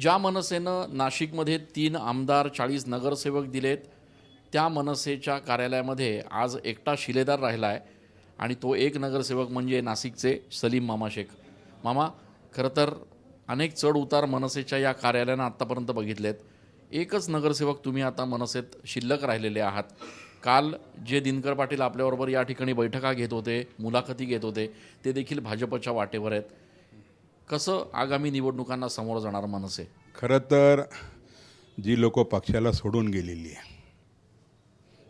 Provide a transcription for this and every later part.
ज्या मनसेनं नाशिकमध्ये तीन आमदार चाळीस नगरसेवक दिलेत त्या मनसेच्या कार्यालयामध्ये आज एकटा शिलेदार राहिला आहे आणि तो एक नगरसेवक म्हणजे नाशिकचे सलीम मामा शेख. मामा खरं तर अनेक चढ उतार मनसेच्या या कार्यालयानं आत्तापर्यंत बघितलेत. एकच नगरसेवक तुम्ही आता मनसेत शिल्लक राहिलेले आहात. काल जे दिनकर पाटील आपल्याबरोबर या ठिकाणी बैठका घेत होते मुलाखती घेत होते ते देखील भाजपच्या वाटेवर आहेत. कसं आगामी निवडणुकांना समोर जाणार मनसे खरं तर जी लोक पक्षाला सोडून गेलेली आहे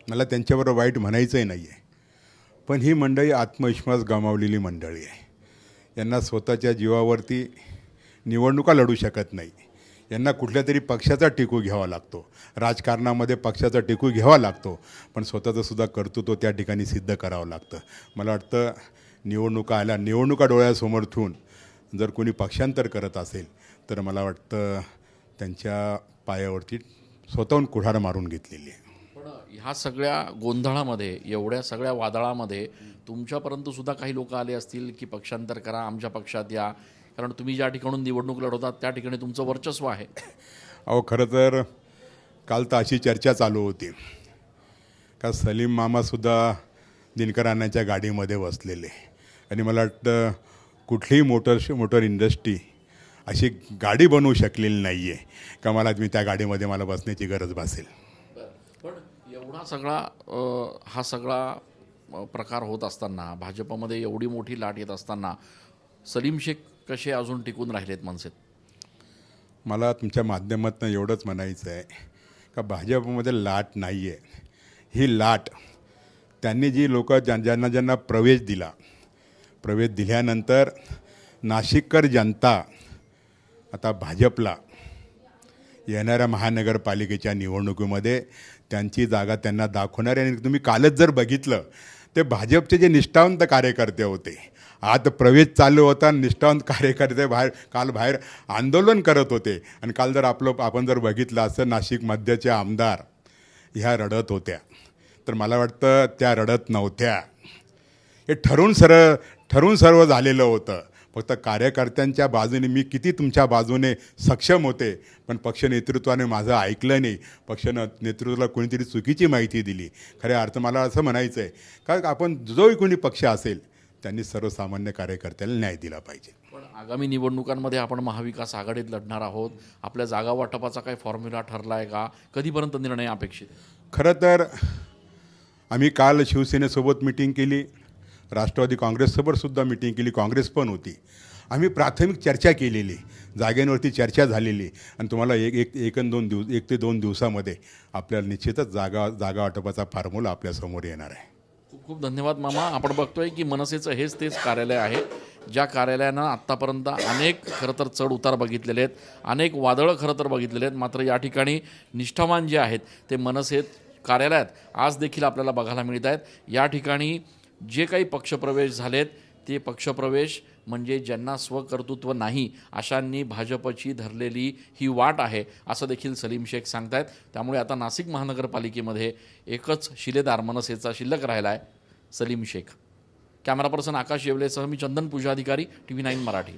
मला त्यांच्याबरोबर वाईट म्हणायचंही नाही आहे पण ही मंडळी आत्मविश्वास गमावलेली मंडळी आहे. यांना स्वतःच्या जीवावरती निवडणुका लढू शकत नाही. यांना कुठल्या तरी पक्षाचा टिकू घ्यावा लागतो राजकारणामध्ये पक्षाचा टिकू घ्यावा लागतो पण स्वतःचं सुद्धा कर्तृत्व त्या ठिकाणी सिद्ध करावं लागतं. मला वाटतं निवडणुका आल्या निवडणुका डोळ्यासमोर ठेवून जर कोणी पक्षांतर करत असेल तर मला वाटतं त्यांच्या पायावरती स्वतःहून कुऱ्हाड मारून घेतलेली आहे. पण ह्या सगळ्या गोंधळामध्ये एवढ्या सगळ्या वादळामध्ये तुमच्यापर्यंत सुद्धा काही लोक आले असतील की पक्षांतर करा आमच्या पक्षात या. कारण तुम्ही ज्या ठिकाणून निवडणूक लढवतात त्या ठिकाणी तुमचं वर्चस्व आहे. अहो खरं तर काल तर अशी चर्चा चालू होती. का सलीम मामासुद्धा दिनकर अण्णांच्या गाडीमध्ये बसलेले. आणि मला वाटतं कुठलीही मोटर मोटर इंडस्ट्री अशी गाडी बनवू शकलेली नाही आहे का मला मी त्या गाडीमध्ये मला बसण्याची गरज भासेल. पण एवढा सगळा हा सगळा प्रकार होत असताना भाजपमध्ये एवढी मोठी लाट येत असताना सलीम शेख कसे अजून टिकून राहिलेत मनसेत? मला तुमच्या माध्यमातून एवढंच म्हणायचं आहे का भाजपमध्ये लाट नाही आहे ही लाट त्यांनी जी लोक ज्या ज्यांना ज्यांना प्रवेश दिला प्रवेश दिल्यानंतर नाशिककर जनता आता भाजपला येणाऱ्या महानगरपालिकेच्या निवडणुकीमध्ये त्यांची जागा त्यांना दाखवणार आणि तुम्ही कालच जर बघितलं ते भाजपचे जे निष्ठावंत कार्यकर्ते होते आज प्रवेश चालू होता निष्ठावंत कार्यकर्ते बाहेर काल बाहेर आंदोलन करत होते. आणि काल जर आपलं आपण जर बघितलं असं नाशिक मध्यचे आमदार ह्या रडत होत्या. तर मला वाटतं त्या रडत नव्हत्या. हे ठरून सर्व ठरून सर्व झालेलं होतं. फक्त कार्यकर्त्यांच्या बाजूने मी किती तुमच्या बाजूने सक्षम होते पण पक्ष नेतृत्वाने माझं ऐकलं नाही. पक्ष न नेतृत्वाला कोणीतरी चुकीची माहिती दिली. खऱ्या अर्थ मला असं म्हणायचं आहे का आपण जोही कोणी पक्ष असेल त्यांनी सर्वसामान्य कार्यकर्त्याला न्याय दिला पाहिजे. पण आगामी निवडणुकांमध्ये आपण महाविकास आघाडीत लढणार आहोत. आपल्या जागा वाटपाचा काही फॉर्म्युला ठरला आहे का? कधीपर्यंत निर्णय अपेक्षित? खरं तर आम्ही काल शिवसेनेसोबत मिटिंग केली. राष्ट्रवादी काँग्रेससोबत सुद्धा मिटिंग केली काँग्रेस पण होती. आम्ही प्राथमिक चर्चा केलेली जागेंवरती चर्चा झालेली. आणि तुम्हाला एक एक एक दोन दिवस एक ते दोन दिवसामध्ये आपल्याला निश्चितच जागा जागा वाटपाचा फॉर्म्युला आपल्यासमोर येणार आहे. खूप खूप धन्यवाद मामा. आपण बघतोय की मनसेचं हेच तेच कार्यालय आहे ज्या कार्यालयानं आत्तापर्यंत अनेक खरं तर चढ उतार बघितलेले आहेत अनेक वादळं खरं तर बघितलेले आहेत. मात्र या ठिकाणी निष्ठावान जे आहेत ते मनसेत कार्यालयात आज देखील आपल्याला बघायला मिळत आहेत. या ठिकाणी जे काही पक्षप्रवेश झालेत ते पक्षप्रवेश म्हणजे ज्यांना स्वकर्तृत्व नाही अशांनी भाजपची धरलेली ही वाट आहे असं देखील सलीम शेख सांगतायत. त्यामुळे आता नाशिक महानगरपालिकेमध्ये एकच शिलेदार मनसेचा शिल्लक राहिला आहे सलीम शेख. कॅमेरा पर्सन आकाश येवलेसह मी Chandan Puja Adhikari T V nine Marathi.